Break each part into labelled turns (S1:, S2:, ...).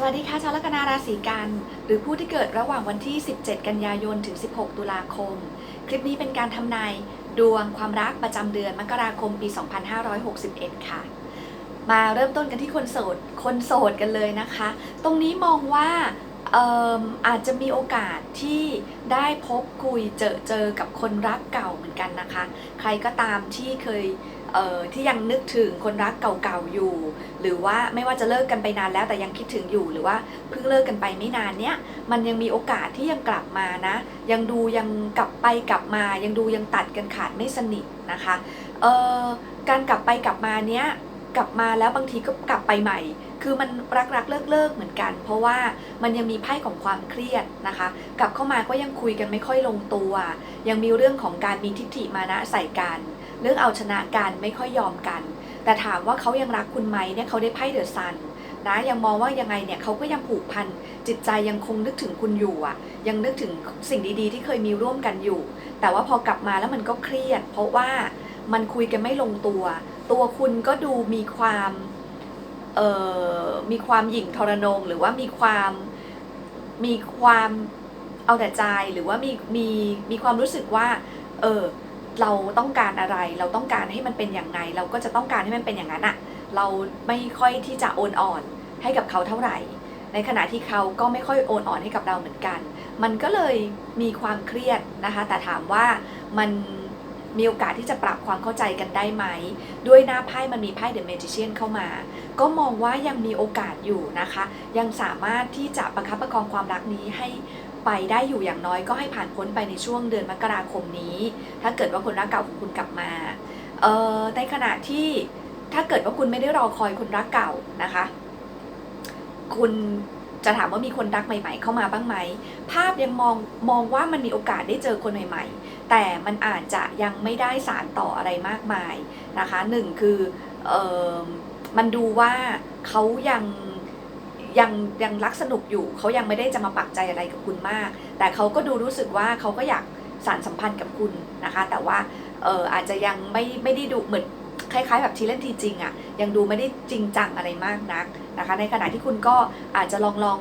S1: สวัสดีค่ะชาวลัคนาราศีกัน หรือผู้ที่เกิดระหว่างวันที่ 17 กันยายน ถึง 16 ตุลาคม คลิปนี้เป็นการทำนายดวงความรักประจำเดือนมกราคมปี 2561 ค่ะ มาเริ่มต้นกันที่คนโสด คนโสดกันเลยนะคะ ตรงนี้มองว่าอาจจะมีโอกาสที่ได้พบคุยเจอเจอกับคนรักเก่าเหมือนกันนะคะ ใครก็ตามที่เคย ที่ยังนึกถึงคนรักเก่าๆอยู่ หรือว่าไม่ว่าจะเลิกกันไปนานแล้วแต่ยังคิดถึงอยู่หรือว่าเพิ่งเลิกกันไปไม่นานเนี้ยมันยังมีโอกาสที่ยังกลับมานะ ยังดูยังกลับไปกลับมายังดูยังตัดกันขาดไม่สนิทนะคะเออการกลับไปกลับมาเนี้ยกลับมาแล้วบางทีก็กลับไปใหม่ คือมันรักรักเลิกเลิกๆเหมือนกัน เพราะว่ามันยังมีไพ่ของความเครียดนะคะ กลับเข้ามาก็ยังคุยกันไม่ค่อยลงตัว ยังมีเรื่องของการมีทิฏฐิมานะใส่กัน เรื่องเอาชนะกันไม่ค่อยยอมกัน แต่ถามว่าเขายังรักคุณไหมเนี่ยเขาได้ไพ่เดอะซันนะยังมองว่ายังไงเนี่ยเขาก็ยังผูกพันจิตใจยังคงนึกถึงคุณอยู่อะ ยังนึกถึงสิ่งดีๆ ที่เคยมีร่วมกันอยู่ แต่ว่าพอกลับมาแล้วมันก็เครียด เพราะว่ามันคุยกันไม่ลงตัว ตัวคุณก็ดูมีความเอ่อมีความหยิ่งทรนง หรือว่ามีความมีความเอาแต่ใจหรือว่ามีมีมีความรู้สึกว่า เออ เราต้องการอะไร เราต้องการให้มันเป็นอย่างไง เราก็จะต้องการให้มันเป็นอย่างนั้นอะเราไม่ค่อยที่จะโอนอ่อนให้กับเขาเท่าไหร่ ในขณะที่เขาก็ไม่ค่อยโอนอ่อนให้กับเราเหมือนกัน มันก็เลยมีความเครียดนะคะ แต่ถามว่ามันมีโอกาสที่จะปรับความเข้าใจกันได้ไหม ด้วยหน้าไพ่มันมีไพ่เดอะเมจิเชียนเข้ามา ก็มองว่ายังมีโอกาสอยู่นะคะ ยังสามารถที่จะประคับประคองความรักนี้ให้ ไปได้อยู่อย่างน้อยก็ให้ผ่านพ้นไปในช่วงเดือนมกราคมนี้ ถ้าเกิดว่าคนรักเก่าของคุณกลับมาเอ่อในขณะที่ถ้าเกิดว่าคุณไม่ได้รอคอยคนรักเก่านะคะ คุณจะถามว่ามีคนรักใหม่ ๆ เข้ามาบ้างไหม ภาพยังมองมองว่ามันมีโอกาสได้เจอคนใหม่ ๆ แต่มันอาจจะยังไม่ได้สารต่ออะไรมากมายนะคะหนึ่งคือออมันดูว่าเขายัง ยังยังรักสนุกอยู่ เขายังไม่ได้จะมาปักใจอะไรกับคุณมาก แต่เขาก็ดูรู้สึกว่าเขาก็อยากสารสัมพันธ์กับคุณนะคะ แต่ว่าเอออาจจะยังไม่ไม่ได้ดูเหมือนคล้ายๆ แบบทีเล่นทีจริงอะ่ะยังดูไม่ได้จริงจังอะไรมากนักนะคะ ในขณะที่คุณก็อาจจะลองลอง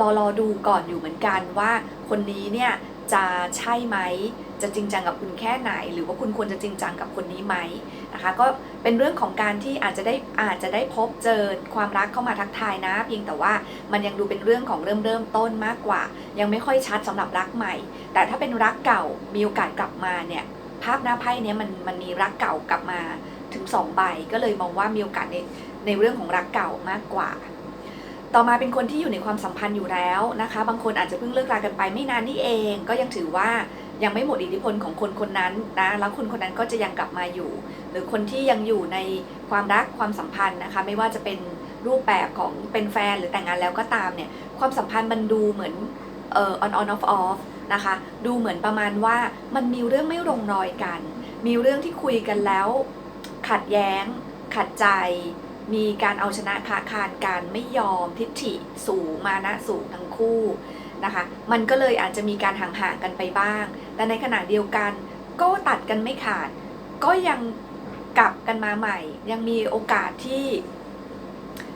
S1: รอรอดูก่อนอยู่เหมือนกันว่าคนนี้เนี่ยจะใช่ไหม จะจริงจังกับคุณแค่ไหน หรือว่าคุณควรจะจริงจังกับคนนี้ไหมนะคะก็เป็นเรื่องของการที่อาจจะได้อาจจะได้พบเจอความรักเข้ามาทักทายนะ เพียงแต่ว่ามันยังดูเป็นเรื่องของเริ่มเริ่มต้นมากกว่า ยังไม่ค่อยชัดสำหรับรักใหม่ แต่ถ้าเป็นรักเก่ามีโอกาสกลับมาเนี่ยภาพหน้าไพ่เนี้ยมันมันมีรักเก่ากลับมาถึงสองใบก็เลยมองว่ามีโอกาสในในเรื่องของรักเก่ามากกว่าต่อมาเป็นคนที่อยู่ในความสัมพันธ์อยู่แล้วนะคะ บางคนอาจจะเพิ่งเลิกรากันไปไม่นานนี่เอง ก็ยังถือว่า ยังไม่หมดอิทธิพลของคนคนนั้นนะแล้วคนคนนั้นก็จะยังกลับมาอยู่ หรือคนที่ยังอยู่ในความรักความสัมพันธ์นะคะไม่ว่าจะเป็นรูปแบบของเป็นแฟนหรือแต่งงานแล้วก็ตามเนี่ยความสัมพันธ์มันดูเหมือนเอ่อ on on off off นะคะดูเหมือนประมาณว่ามันมีเรื่องไม่ลงรอยกัน มีเรื่องที่คุยกันแล้ว ขัดแย้ง ขัดใจ มีการเอาชนะค้าคานกันไม่ยอมทิฐิสูงมานะสูงทั้งคู่ นะคะ มันก็เลยอาจจะมีการห่างๆกันไปบ้าง แต่ในขณะเดียวกันก็ตัดกันไม่ขาด ก็ยังกลับกันมาใหม่ ยังมีโอกาสที่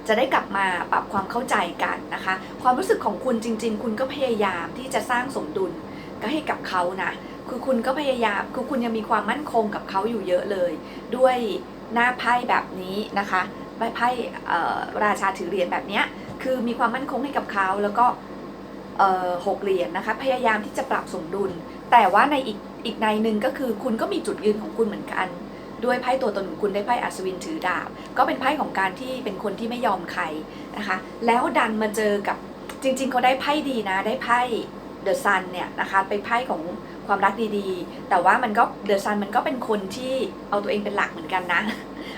S1: จะได้กลับมาปรับความเข้าใจกันนะคะ ความรู้สึกของคุณจริง ๆ คุณก็พยายามที่จะสร้างสมดุลก็ให้กับเขานะ คือคุณก็พยายาม คือคุณยังมีความมั่นคงกับเขาอยู่เยอะเลย ด้วยหน้าไพ่แบบนี้นะคะไพ่ไพ่ราชาถือเหรียญแบบเนี้ยคือมีความมั่นคงให้กับเขาแล้วก็ หกเหรียญนะคะพยายามที่จะปรับสมดุล แต่ว่าในอีกอีกในหนึ่งก็คือคุณก็มีจุดยืนของคุณเหมือนกัน ด้วยไพ่ตัวตนของคุณได้ไพ่อัศวินถือดาบ ก็เป็นไพ่ของการที่เป็นคนที่ไม่ยอมใครนะคะแล้วดันมาเจอกับจริง ๆ เขาได้ไพ่ดีนะได้ไพ่เดอะซันเนี่ยนะคะเป็นไพ่ของความรักดีๆ แต่ว่ามันก็เดอะซันมันก็เป็นคนที่เอาตัวเองเป็นหลักเหมือนกันนะ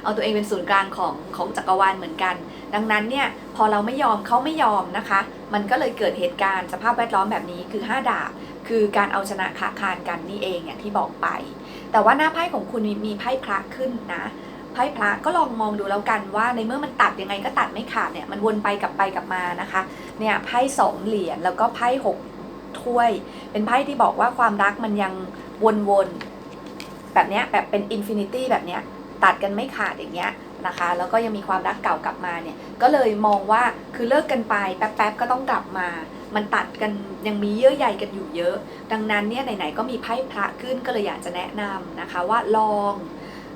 S1: เอาตัวเองเป็นศูนย์กลางของของจักรวาลเหมือนกัน ดังนั้นเนี่ยพอเราไม่ยอมเขาไม่ยอมนะคะ มันก็เลยเกิดเหตุการณ์สภาพแวดล้อมแบบนี้คือ 5 ดาบ คือการเอาชนะค้าคานกันนี่เองอย่างที่บอกไป แต่ว่าหน้าไพ่ของคุณมีมไพ่พระขึ้นนะไพ่พระก็ลองมองดูแล้วกันว่าในเมื่อมันตัดยังไงก็ตัดไม่ขาดเนี่ยมันวนไปกลับไปกลับมานะคะเนี่ยไพ่สองเหรียญแล้วก็ไพ่หกถ้วย เป็นไพ่ที่บอกว่าความรักมันยังวนๆแบบเนี้ยแบบเป็นอินฟินิตี้แบบเนี้ยตัดกันไม่ขาดอย่างเงี้ย นะคะ แล้วก็ยังมีความรักเก่ากลับมาเนี่ยก็เลยมองว่าคือเลิกกันไปแป๊บๆก็ต้องกลับมา มันตัดกันยังมีเยื่อใยกันอยู่เยอะ ดังนั้นเนี่ยไหนๆก็มีไพ่พระขึ้นก็เลยอยากจะแนะนำนะคะว่าลอง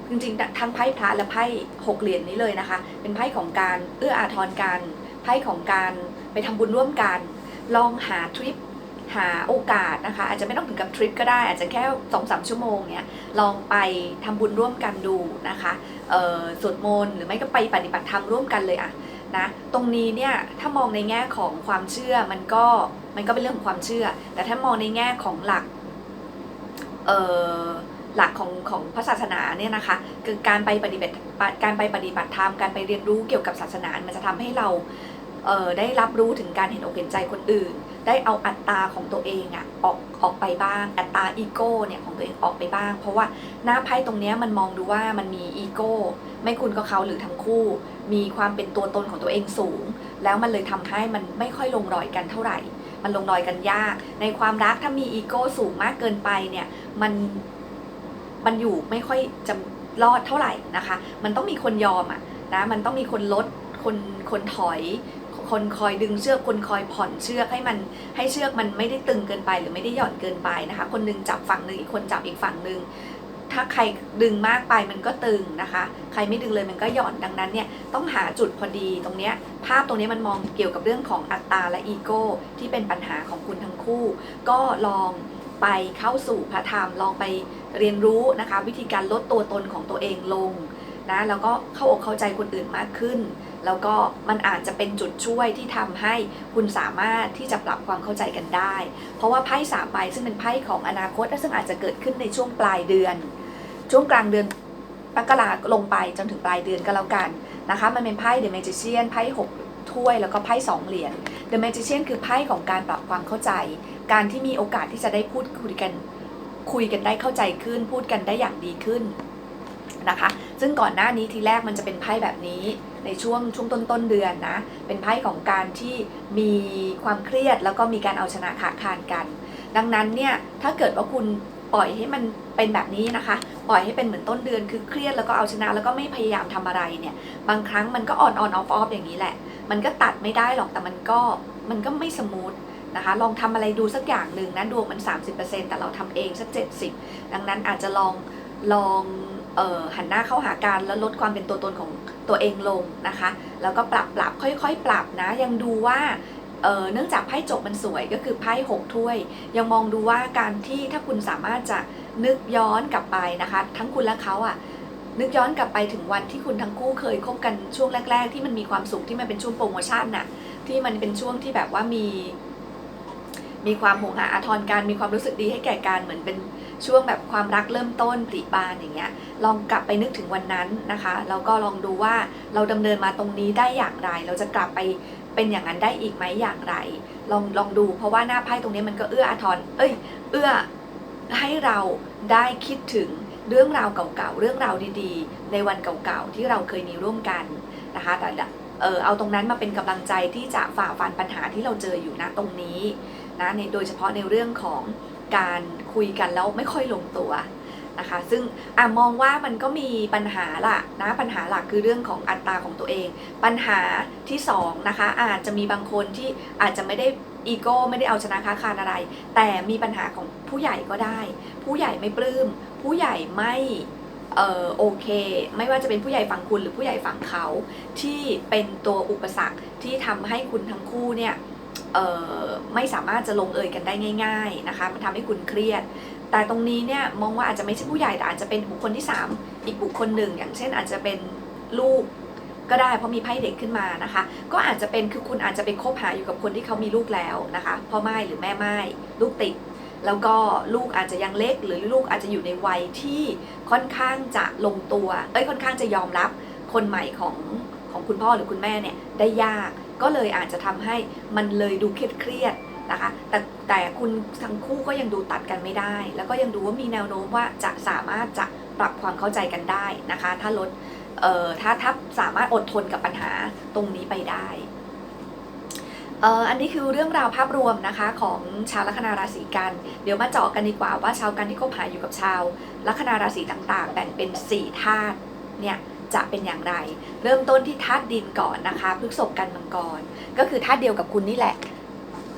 S1: จริงๆทั้งไพ่พระและไพ่หกเหรียญนี้เลยนะคะ เป็นไพ่ของการเอื้ออาทรกันไพ่ของการไปทำบุญร่วมกัน ลองหาทริป หาโอกาสนะคะ อาจจะไม่ต้องถึงกับทริปก็ได้ อาจจะแค่สองสามชั่วโมงเนี่ยลองไปทำบุญร่วมกันดูนะคะสวดมนต์หรือไม่ก็ไปปฏิบัติธรรมร่วมกันเลยอะนะตรงนี้เนี่ยถ้ามองในแง่ของความเชื่อมันก็มันก็เป็นเรื่องของความเชื่อ แต่ถ้ามองในแง่ของหลักเออหลักของของพระศาสนาเนี่ยนะคะคือการไปปฏิบัติการไปปฏิบัติธรรมการไปเรียนรู้เกี่ยวกับศาสนา มันจะทำให้เรา ได้รับรู้ถึงการเห็นอกเห็นใจคนอื่น ได้เอาอัตตาของตัวเองอะออกออกไปบ้าง อัตตาอีโก้เนี่ยของตัวเองออกไปบ้าง เพราะว่าหน้าไพ่ตรงเนี้ยมันมองดูว่ามันมีอีโก้ไม่คุณก็เขาหรือทั้งคู่ มีความเป็นตัวตนของตัวเองสูง แล้วมันเลยทำให้มันไม่ค่อยลงรอยกันเท่าไหร่ มันลงรอยกันยาก ในความรักถ้ามีอีโก้สูงมากเกินไปเนี่ยมันมันอยู่ไม่ค่อยจะรอดเท่าไหร่นะคะ มันต้องมีคนยอมอะนะมันต้องมีคนลดคนคนถอย คนคอยดึงเชือกคนคอยผ่อนเชือกให้มันให้เชือกมันไม่ได้ตึงเกินไปหรือไม่ได้หย่อนเกินไปนะคะ คนหนึงจับฝั่งหนึ่งอีกคนจับอีกฝั่งหนึ่งถ้าใครดึงมากไปมันก็ตึงนะคะ ใครไม่ดึงเลยมันก็หย่อนดังนั้นเนี่ยต้องหาจุดพอดีตรงเนี้ยภาพตรงนี้มันมองเกี่ยวกับเรื่องของอัตตาและอีโก้ที่เป็นปัญหาของคุณทั้งคู่ ก็ลองไปเข้าสู่พระธรรมลองไปเรียนรู้นะคะ วิธีการลดตัวตนของตัวเองลง นะแล้วก็เข้าอกเข้าใจคนอื่นมากขึ้น แล้วก็มันอาจจะเป็นจุดช่วยที่ทำให้คุณสามารถที่จะปรับความเข้าใจกันได้ เพราะว่าไพ่สามใบซึ่งเป็นไพ่ของอนาคตและซึ่งอาจจะเกิดขึ้นในช่วงปลายเดือน ช่วงกลางเดือนมกราลงไปจนถึงปลายเดือนก็แล้วกันนะคะ มันเป็นไพ่ The Magician ไพ่หกถ้วยแล้วก็ไพ่สองเหรียญ The Magician คือไพ่ของการปรับความเข้าใจ การที่มีโอกาสที่จะได้พูดคุยกันคุยกันได้เข้าใจขึ้น พูดกันได้อย่างดีขึ้น นะคะ ซึ่งก่อนหน้านี้ทีแรกมันจะเป็นไพ่แบบนี้ในช่วงช่วงต้นต้นเดือนนะ เป็นไพ่ของการที่มีความเครียดแล้วก็มีการเอาชนะขาดคานกัน ดังนั้นเนี่ยถ้าเกิดว่าคุณปล่อยให้มันเป็นแบบนี้นะคะ ปล่อยให้เป็นเหมือนต้นเดือนคือเครียดแล้วก็เอาชนะแล้วก็ไม่พยายามทำอะไรเนี่ย บางครั้งมันก็ออนออนออฟออฟอย่างนี้แหละ มันก็ตัดไม่ได้หรอกแต่มันก็มันก็ไม่สมูทนะคะ ลองทำอะไรดูสักอย่างหนึ่งนะดวงมัน 30%แต่เราทำเองสัก 70 ดังนั้นอาจจะลองลอง หันหน้าเข้าหากันแล้วลดความเป็นตัวตนของตัวเองลงนะคะ แล้วก็ปรับปรับค่อยๆ ปรับนะ ยังดูว่าเนื่องจากไพ่จบมันสวยก็คือไพ่หกถ้วย ยังมองดูว่าการที่ถ้าคุณสามารถจะนึกย้อนกลับไปนะคะ ทั้งคุณและเขาอะนึกย้อนกลับไปถึงวันที่คุณทั้งคู่เคยคบกันช่วงแรก ๆ ที่มันมีความสุขที่มันเป็นช่วงโปรโมชั่นน่ะที่มันเป็นช่วงที่แบบว่ามี มีความหงหาอาทรการมีความรู้สึกดีให้แก่กันเหมือนเป็น ช่วงแบบความรักเริ่มต้นปริบานอย่างเงี้ยลองกลับไปนึกถึงวันนั้นนะคะแล้วก็ลองดูว่าเราดำเนินมาตรงนี้ได้อย่างไร เราจะกลับไปเป็นอย่างนั้นได้อีกไหมอย่างไร ลองลองดู เพราะว่าหน้าไพ่ตรงนี้มันก็เอื้ออาทรเอ้ย เอื้อให้เราได้คิดถึงเรื่องราวเก่าๆ เรื่องราวดีๆ ในวันเก่าๆ ที่เราเคยมีร่วมกันนะคะแต่เออเอาตรงนั้นมาเป็นกำลังใจที่จะฝ่าฟันปัญหาที่เราเจออยู่ณตรงนี้นะในโดยเฉพาะในเรื่องของ การคุยกันแล้วไม่ค่อยลงตัวนะคะซึ่งอมองว่ามันก็มีปัญหาละนะปัญหาหลักคือเรื่องของอัตราของตัวเอง ปัญหาที่สองนะคะอาจจะมีบางคนที่อาจจะไม่ได้อีโก้ไม่ได้เอาชนะค้าคานอะไร แต่มีปัญหาของผู้ใหญ่ก็ได้ ผู้ใหญ่ไม่ปลื้ม ผู้ใหญ่ไม่เออโอเค ไม่ว่าจะเป็นผู้ใหญ่ฝั่งคุณหรือผู้ใหญ่ฝั่งเขาที่เป็นตัวอุปสรรคที่ทำให้คุณทั้งคู่เนี่ย ไม่สามารถจะลงเอยกันได้ง่าย ๆนะคะ มันทำให้คุณเครียด แต่ตรงนี้เนี่ยมองว่าอาจจะไม่ใช่ผู้ใหญ่แต่อาจจะเป็นบุคคลที่ 3 อีกบุคคลหนึ่ง อย่างเช่นอาจจะเป็นลูกก็ได้เพราะมีไพ่เด็กขึ้นมานะคะ ก็อาจจะเป็นคือคุณอาจจะไปคบหาอยู่กับคนที่เขามีลูกแล้วนะคะพ่อไม้หรือแม่ไม้ลูกติด แล้วก็ลูกอาจจะยังเล็ก หรือลูกอาจจะอยู่ในวัยที่ค่อนข้างจะลงตัวเอ้ยค่อนข้างจะยอมรับคนใหม่ของของคุณพ่อหรือคุณแม่เนี่ยได้ยาก ก็เลยอาจจะทำให้มันเลยดูเครียดเครียดๆนะคะ แต่แต่คุณทั้งคู่ก็ยังดูตัดกันไม่ได้ แล้วก็ยังดูว่ามีแนวโน้มว่าจะสามารถจะปรับความเข้าใจกันได้นะคะ ถ้าลดเอ่อถ้าถ้าสามารถอดทนกับปัญหาตรงนี้ไปได้เอออันนี้คือเรื่องราวภาพรวมนะคะของชาวลัคนาราศีกัน เดี๋ยวมาเจาะกันดีกว่าว่าชาวกันที่คบหาอยู่กับชาวลัคนาราศีต่างๆ แบ่งเป็น 4 ธาตุเนี่ย จะเป็นอย่างไร เริ่มต้นที่ธาตุดินก่อนนะคะพฤษภกันมังกร ก็คือธาตุเดียวกับคุณนี่แหละ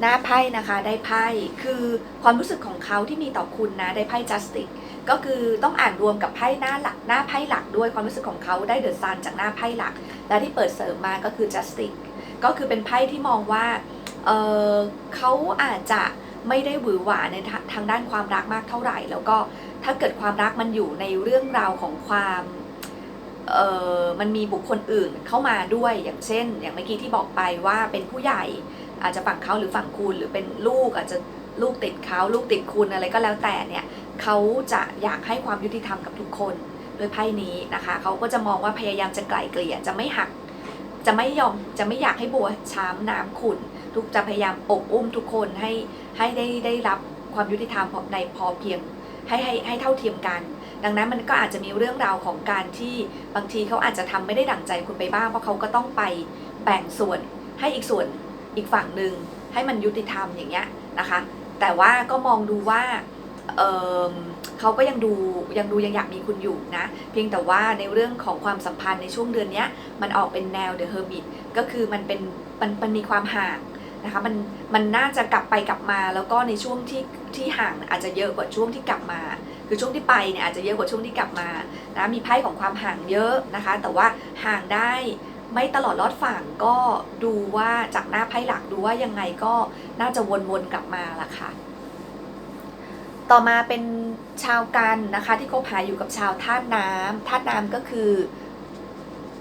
S1: หน้าไพ่นะคะได้ไพ่คือความรู้สึกของเขาที่มีต่อคุณนะได้ไพ่ justice ก็คือต้องอ่านรวมกับไพ่หน้าหลักหน้าไพ่หลักด้วยความรู้สึกของเขาได้เดอะซันจากหน้าไพ่หลัก และที่เปิดเสริมมาก็คือ justice ก็คือเป็นไพ่ที่มองว่าเเขาอาจจะไม่ได้หวือหวาในทางด้านความรักมากเท่าไหร่ แล้วก็ถ้าเกิดความรักมันอยู่ในเรื่องราวของความ มันมีบุคคลอื่นเข้ามาด้วย อย่างเช่น อย่างเมื่อกี้ที่บอกไปว่าเป็นผู้ใหญ่อาจจะฝั่งเขาหรือฝั่งคุณหรือเป็นลูกอาจจะลูกติดเขาลูกติดคุณอะไรก็แล้วแต่เนี่ยเขาจะอยากให้ความยุติธรรมกับทุกคนด้วยไพ่นี้นะคะเขาก็จะมองว่าพยายามจะไกล่เกลี่ยจะไม่หัก จะไม่ยอมจะไม่อยากให้บัวช้ำน้ำขุ่นทุกจะพยายามปกอุ้มทุกคนให้ให้ได้ได้รับความยุติธรรมในพอเพียงให้ให้ให้เท่าเทียมกัน ดังนั้นมันก็อาจจะมีเรื่องราวของการที่บางทีเขาอาจจะทำไม่ได้ดั่งใจคุณไปบ้างเพราะเขาก็ต้องไปแบ่งส่วนให้อีกส่วนอีกฝั่งหนึ่งให้มันยุติธรรมอย่างเงี้ยนะคะ แต่ว่าก็มองดูว่าเเขาก็ยังดูยังดูยังอยากมีคุณอยู่นะ เพียงแต่ว่าในเรื่องของความสัมพันธ์ในช่วงเดือนนี้มันออกเป็นแนว The Hermit ก็คือมันเป็นมันมันมีความห่าง นะคะมันมันน่าจะกลับไปกลับมาแล้วก็ในช่วงที่ที่ห่างอาจจะเยอะกว่าช่วงที่กลับมา คือช่วงที่ไปเนี่ยอาจจะเยอะกว่าช่วงที่กลับมานะมีไพ่ของความห่างเยอะนะคะ แต่ว่าห่างได้ไม่ตลอดรอดฝั่งก็ดูว่าจากหน้าไพ่หลักดูว่ายังไงก็น่าจะวนๆกลับมาละค่ะ ต่อมาเป็นชาวกันนะคะ ที่คบหาอยู่กับชาวธาตุน้ำธาตุน้ำก็คือ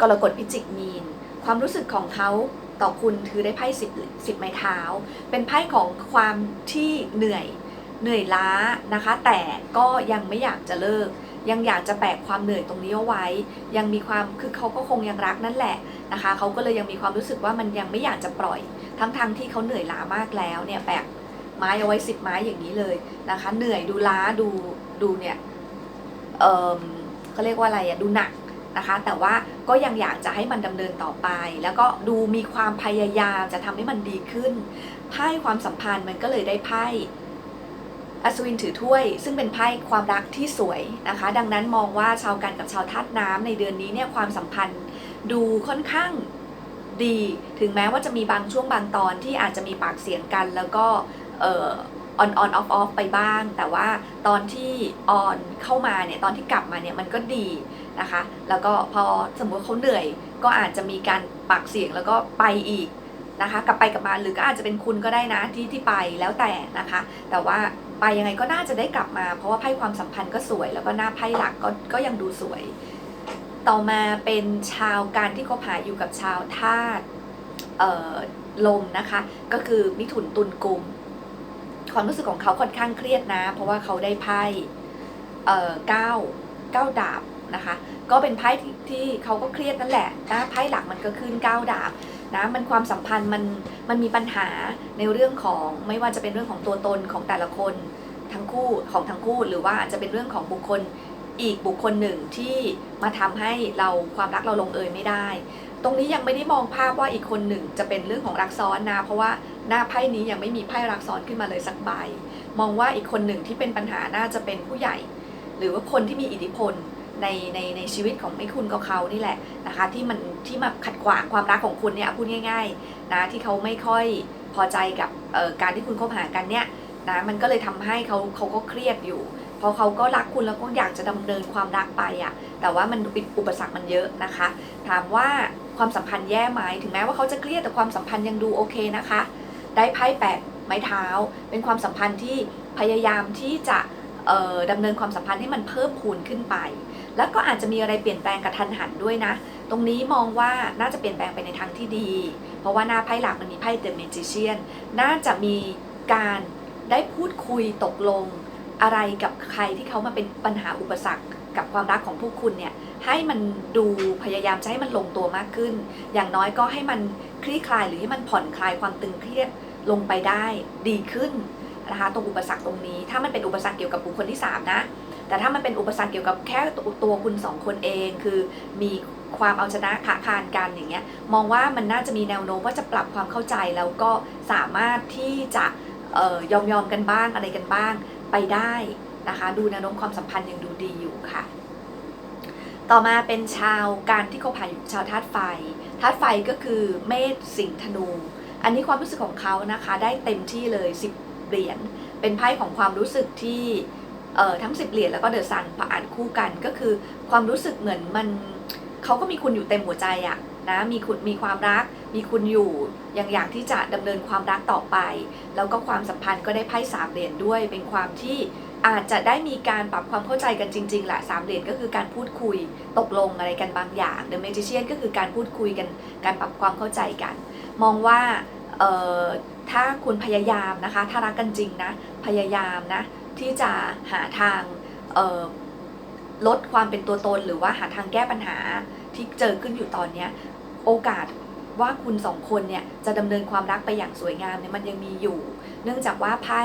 S1: กรกฎพิจิกมีน ความรู้สึกของเขา ต่อคุณคือได้ไพ่สิบสิบไม้เท้า เป็นไพ่ของความที่เหนื่อยเหนื่อยล้านะคะ แต่ก็ยังไม่อยากจะเลิก ยังอยากจะแบกความเหนื่อยตรงนี้เอาไว้ ยังมีความคือเขาก็คงยังรักนั่นแหละนะคะเขาก็เลยยังมีความรู้สึกว่ามันยังไม่อยากจะปล่อย ทั้งๆทที่เขาเหนื่อยล้ามากแล้วเนี่ยแบกไม้เอาไว้สิบไม้อย่างนี้เลยนะคะ เหนื่อยดูล้าดูดูเนี่ยเออเขาเรียกว่าอะไรอะดูหนัก นะคะ แต่ว่าก็ยังอยากจะให้มันดำเนินต่อไป แล้วก็ดูมีความพยายามจะทำให้มันดีขึ้นไพ่ความสัมพันธ์มันก็เลยได้ไพ่อัศวินถือถ้วย ซึ่งเป็นไพ่ความรักที่สวยนะคะ ดังนั้นมองว่าชาวกันกับชาวธาตุน้ำในเดือนนี้เนี่ยความสัมพันธ์ดูค่อนข้างดี ถึงแม้ว่าจะมีบางช่วงบางตอนที่อาจจะมีปากเสียงกัน แล้วก็ เอ่อ on on off off ไปบ้าง แต่ว่าตอนที่ on เข้ามาเนี่ยตอนที่กลับมาเนี่ยมันก็ดีนะคะ แล้วก็พอสมมติเขาเหนื่อย ก็อาจจะมีการปากเสียงแล้วก็ไปอีกนะคะกลับไปกลับมาหรือก็อาจจะเป็นคุณก็ได้นะที่ที่ไปแล้วแต่นะคะ แต่ว่าไปยังไงก็น่าจะได้กลับมา เพราะว่าไพ่ความสัมพันธ์ก็สวย แล้วก็หน้าไพ่หลักก็ก็ยังดูสวย ต่อมาเป็นชาวการที่คบหาอยู่กับชาวธาตุลมนะคะ ก็คือมิถุนตุลกุม ความรู้สึกของเขาค่อนข้างเครียดนะ เพราะว่าเขาได้ไพ่เอ่อเก้าเก้าดาบนะคะ ก็เป็นไพ่ที่ที่เขาก็เครียดนั่นแหละนะไพ่หลักมันก็ขึ้นเก้าดาบนะมันความสัมพันธ์มันมันมีปัญหาในเรื่องของไม่ว่าจะเป็นเรื่องของตัวตนของแต่ละคนทั้งคู่ของทั้งคู่หรือว่าอาจจะเป็นเรื่องของบุคคล อีกบุคคลหนึ่งที่มาทำให้เราความรักเราลงเอยไม่ได้ ตรงนี้ยังไม่ได้มองภาพว่าอีกคนหนึ่งจะเป็นเรื่องของรักซ้อนนะ เพราะว่าหน้าไพ่นี้ยังไม่มีไพ่รักซ้อนขึ้นมาเลยสักใบ มองว่าอีกคนหนึ่งที่เป็นปัญหาน่าจะเป็นผู้ใหญ่ หรือว่าคนที่มีอิทธิพลในในในชีวิตของไม่คุณกับเขานี่แหละนะคะที่มันที่มาขัดขวางความรักของคุณเนี่ยพูดง่าย ๆ นะที่เขาไม่ค่อยพอใจกับการที่คุณคบหากันเนี่ยนะมันก็เลยทำให้เขาเขาก็เครียดอยู่ เพราะเขาก็รักคุณแล้วก็อยากจะดำเนินความรักไปอะ่ะแต่ว่ามันอุปสรรคมันเยอะนะคะ ถามว่าความสัมพันธ์แย่ไหมถึงแม้ว่าเขาจะเครียดแต่ความสัมพันธ์ยังดูโอเคนะคะ ได้ไพ่แปดไม้เท้า เป็นความสัมพันธ์ที่พยายามที่จะเอ่อดำเนินความสัมพันธ์ให้มันเพิ่มพูนขึ้นไป แล้วก็อาจจะมีอะไรเปลี่ยนแปลงกระทันหันด้วยนะ ตรงนี้มองว่าน่าจะเปลี่ยนแปลงไปในทางที่ดี เพราะว่าหน้าไพ่หลักมันมีไพ่ The Magician น่าจะมีการได้พูดคุยตกลง อะไรกับใครที่เขามาเป็นปัญหาอุปสรรคกับความรักของพวกคุณเนี่ยให้มันดูพยายามจะให้มันลงตัวมากขึ้น อย่างน้อยก็ให้มันคลี่คลายหรือให้มันผ่อนคลายความตึงเครียดลงไปได้ดีขึ้นนะคะตรงอุปสรรคตรงนี้ ถ้ามันเป็นอุปสรรคเกี่ยวกับบุคคลที่ 3 นะ แต่ถ้ามันเป็นอุปสรรคเกี่ยวกับแค่ตัวคุณสองคนเองคือมีความเอาชนะขาคานกันอย่างเงี้ยมองว่ามันน่าจะมีแนวโน้มว่าจะปรับความเข้าใจแล้วก็สามารถที่จะออยอมยอมกันบ้างอะไรกันบ้าง ไปได้นะคะ ดูแนวโน้มความสัมพันธ์ยังดูดีอยู่ค่ะ ต่อมาเป็นชาวการที่เขาผ่านอยู่ชาวธาตุไฟธาตุไฟก็คือเมษสิงห์ธนู อันนี้ความรู้สึกของเขานะคะได้เต็มที่เลย 10เหรียญเป็นไพ่ของความรู้สึกที่เอ่อทั้ง 10 เหรียญแล้วก็เดอะซันผ่านคู่กันก็คือความรู้สึกเหมือนมันเขาก็มีคุณอยู่เต็มหัวใจอะ นะมีคุณมีความรัก มีคุณอยู่อย่างอยางที่จะดำเนินความรักต่อไป แล้วก็ความสัมพันธ์ก็ได้ไพ่สามเหรียญด้วย เป็นความที่อาจจะได้มีการปรับความเข้าใจกันจริงๆแหละสามเหรียญก็คือการพูดคุยตกลงอะไรกันบางอย่าง The Magician ก็คือการพูดคุยกันการปรับความเข้าใจกัน มองว่าถ้าคุณพยายามนะคะ ถ้ารักกันจริงนะ พยายามนะ ที่จะหาทางลดความเป็นตัวตนหรือว่าหาทางแก้ปัญหาที่เจอขึ้นอยู่ตอนนี้ โอกาสว่าคุณสองคนเนี่ยจะดำเนินความรักไปอย่างสวยงามเนี่ยมันยังมีอยู่ เนื่องจากว่าไพ่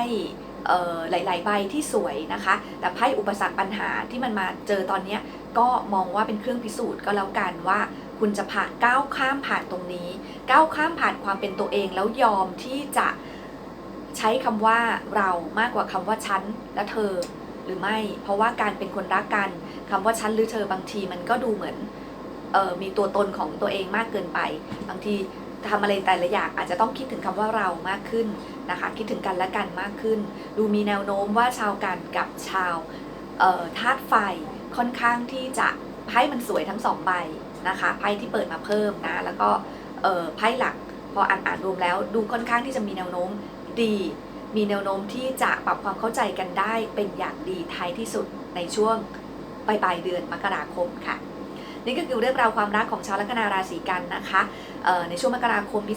S1: เอ่อหลาย ๆ ใบที่สวยนะคะ แต่ไพ่อุปสรรคปัญหาที่มันมาเจอตอนนี้ก็มองว่าเป็นเครื่องพิสูจน์ก็แล้วกันว่า คุณจะผ่านก้าวข้ามผ่านตรงนี้ ก้าวข้ามผ่านความเป็นตัวเองแล้วยอมที่จะใช้คำว่าเรามากกว่าคำว่าฉันและเธอหรือไม่ เพราะว่าการเป็นคนรักกันคำว่าฉันหรือเธอบางทีมันก็ดูเหมือน ออมีตัวตนของตัวเองมากเกินไป บางทีทำอะไรแต่ละอย่างอาจจะต้องคิดถึงคำว่าเรามากขึ้นนะคะคิดถึงกันและกันมากขึ้น ดูมีแนวโน้มว่าชาวกันกับชาวธาตุไฟค่อนข้างที่จะไพ่มันสวยทั้งสองใบนะคะไพ่ที่เปิดมาเพิ่มนะแล้วก็ไพ่หลักพออ่านอ่านรวมแล้ว ดูค่อนข้างที่จะมีแนวโน้มดี มีแนวโน้มที่จะปรับความเข้าใจกันได้เป็นอย่างดีท้ายที่สุดในช่วงปลายปลายเดือนมกราคมค่ะ นี่ก็คือเรื่องราวความรักของชาวลัคนาราศีกันนะคะในช่วงมกราคมปี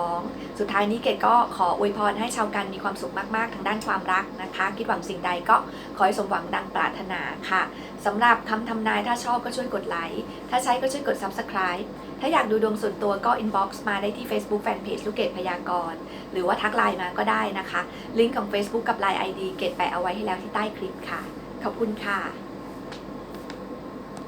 S1: 2562 สุดท้ายนี้เกดก็ขออวยพรให้ชาวกันมีความสุขมากๆ ทางด้านความรักนะคะ คิดหวังสิ่งใดก็ขอให้สมหวังดังปรารถนาค่ะสำหรับคำทำนายถ้าชอบก็ช่วยกดไลค์ ถ้าใช้ก็ช่วยกด Subscribe ถ้าอยากดูดวงส่วนตัวก็ inbox มาได้ที่ Facebook Fanpage ลูกเกดพยากรณ์หรือว่าทักไลน์มาก็ได้นะคะ ลิงก์ของ Facebook กับ Line ID เกดแปะเอาไว้ให้แล้วที่ใต้คลิปค่ะ ขอบคุณค่ะ